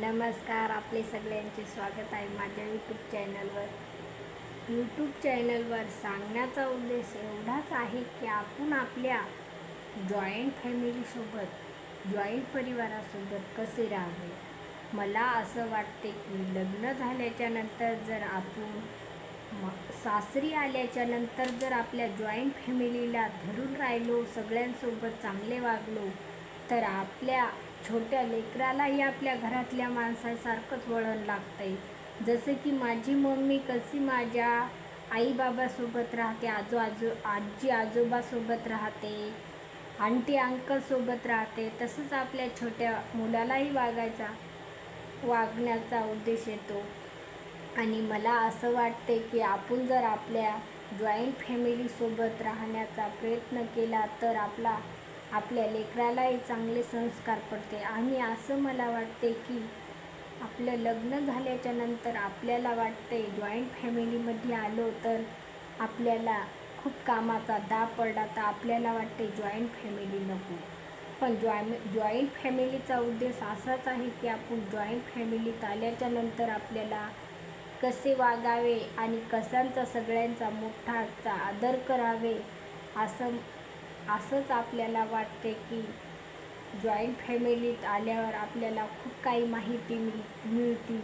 नमस्कार आपले सगळ्यांचे स्वागत आहे माझ्या यूट्यूब चॅनलवर यूट्यूब चॅनलवर सांगण्याचा उद्देश एवढाच आहे की आपण आपल्या जॉईंट फॅमिलीसोबत जॉईंट परिवारासोबत कसे राहावे? मला असं वाटते की लग्न झाल्याच्यानंतर जर आपण म सासरी आल्याच्यानंतर जर आपल्या जॉईंट फॅमिलीला धरून राहिलो सगळ्यांसोबत चांगले वागलो तर आपल्या छोट्या लेकरालाही आपल्या घरातल्या माणसासारखंच वळण लागतंय. जसं की माझी मम्मी कशी माझ्या आईबाबासोबत राहते आजो आजो आजी आजोबासोबत राहते आंटी अंकलसोबत राहते तसंच आपल्या छोट्या मुलालाही वागायचा वागण्याचा उद्देश येतो. आणि मला असं वाटते की आपण जर आपल्या जॉईंट फॅमिलीसोबत राहण्याचा प्रयत्न केला तर आपला आपल्या लेकरालाही चांगले संस्कार पडते. आणि असं मला वाटते की आपलं लग्न झाल्याच्यानंतर आपल्याला वाटते जॉईंट फॅमिलीमध्ये आलो तर आपल्याला खूप कामाचा दाब पडला तर आपल्याला वाटते जॉईंट फॅमिली नको. पण जॉय जॉईंट फॅमिलीचा उद्देश असाच आहे की आपण जॉईंट फॅमिलीत आल्याच्यानंतर आपल्याला कसे वागावे आणि कसांचा सगळ्यांचा मोठाचा आदर करावे असं असंच आपल्याला वाटते की जॉईंट फॅमिलीत आल्यावर आपल्याला खूप काही माहिती मिळ मिळते.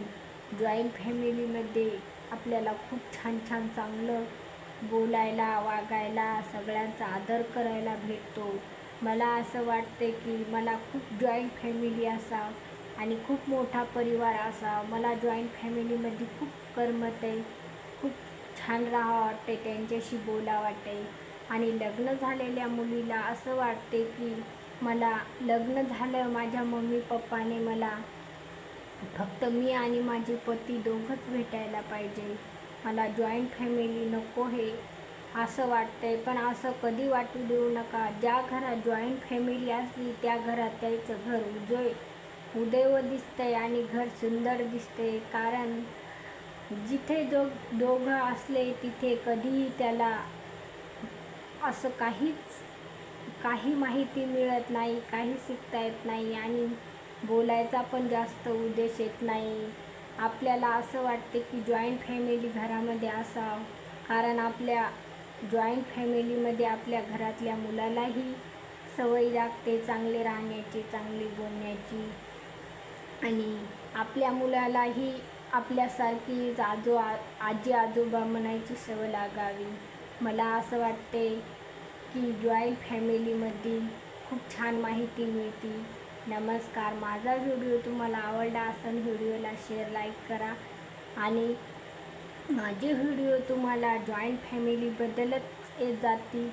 जॉईंट फॅमिलीमध्ये आपल्याला खूप छान छान चांगलं बोलायला वागायला सगळ्यांचा आदर करायला भेटतो. मला असं वाटते की मला खूप जॉईंट फॅमिली असा आणि खूप मोठा परिवार असा मला जॉईंट फॅमिलीमध्ये खूप करमत आहे. खूप छान राहावं वाटते त्यांच्याशी बोला वाटते आणि लग्न झालेल्या मुलीला असं वाटते की मला लग्न झालं माझ्या मम्मी पप्पाने मला फक्त मी आणि माझे पती दोघंच भेटायला पाहिजे. मला जॉईंट फॅमिली नको हे असं वाटतंय पण असं कधी वाटू देऊ नका. ज्या घरात जॉईंट फॅमिली असली त्या घरात त्याचं घर उजळ उदयव दिसतंय आणि घर सुंदर दिसते कारण जिथे जो दोघं असले तिथे कधीही त्याला असं काहीच काही माहिती मिळत नाही काही शिकता येत नाही आणि बोलायचा पण जास्त उद्देश येत नाही. आपल्याला असं वाटते की जॉईंट फॅमिली घरामध्ये असावं. कारण आपल्या जॉईंट फॅमिलीमध्ये आपल्या घरातल्या मुलालाही सवय लागते चांगले राहण्याची चांगली बोलण्याची. आणि आपल्या मुलालाही आपल्यासारखी आजो आजी आजोबा म्हणायची सवय लागावी. मला असं वाटते की जॉईंट फॅमिलीमध्ये खूप छान माहिती मिळते. नमस्कार. माझा व्हिडिओ तुम्हाला आवडला असेल व्हिडिओला शेअर लाईक करा. आणि माझे व्हिडिओ तुम्हाला जॉईंट फॅमिलीबद्दलच येत जातील.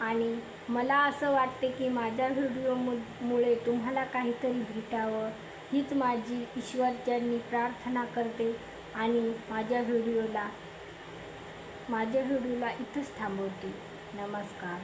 आणि मला असं वाटते की माझ्या व्हिडिओमु मुळे तुम्हाला काहीतरी भेटावं. हीच माझी ईश्वरच्यांनी प्रार्थना करते. आणि माझ्या व्हिडिओला माझ्या व्हिडिओला इथंच थांबवते. नमस्कार.